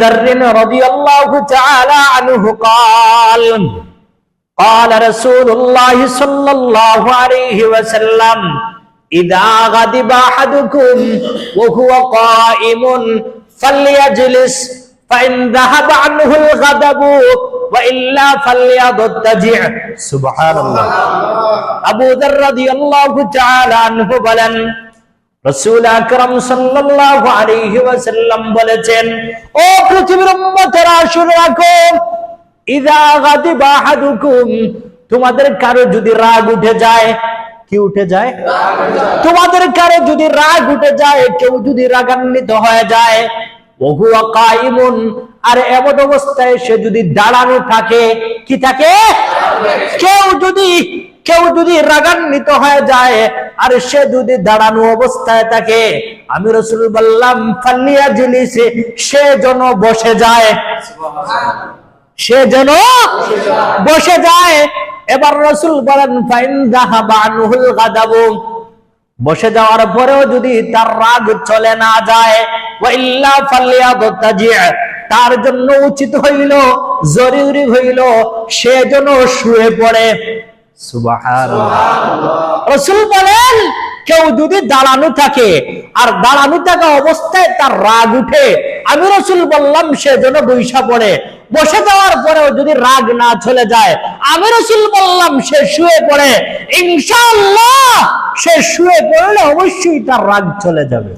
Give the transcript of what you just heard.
ذر رضي الله تعالى عنه قال قال رسول الله صلى الله عليه وسلم إذا غضب أحدكم وهو قائم فليجلس فإن ذهب عنه الغضب وإلا فليضطجع سبحان الله আবু দর রাদিয়াল্লাহু তাআলা আনহু বলেন রাসূল বলেছেন, ও পৃথিবীর রাখো তোমাদের কারও যদি রাগ উঠে যায়, কি উঠে যায়? তোমাদের কারও যদি রাগ উঠে যায়, কেউ যদি রাগান্বিত হয়ে যায় আর এমন অবস্থায় সে যদি দাঁড়ানো থাকে, কি থাকে? কেউ যদি কেউ যদি রাগান্বিত হয়ে যায়, আর সে যদি দাঁড়ানো অবস্থায় থাকে, আমি রসুল বললাম ফাল্লিয়া জিলিসে, সে যেন বসে যায়। সে যেন বসে যায়। এবার রসুল বলেন, ফাইন দাহাবানুহুল গাদাবু। বসে যাওয়ার পরেও যদি তার রাগ চলে না যায় তার জন্য উচিত হইল, জরুরি হইল, সে যেন শুয়ে পড়ে। রসুল বলেন কেউ যদি দাঁড়ানো থাকে আর দাঁড়ানো থাকা অবস্থায় তার রাগ উঠে আমি রসুল বললাম সে যেন বৈশা পড়ে। বসে যাওয়ার পরেও যদি রাগ না চলে যায় আমি রসুল বললাম সে শুয়ে পড়ে। ইনশাআল্লাহ সে শুয়ে পড়লে অবশ্যই তার রাগ চলে যাবে।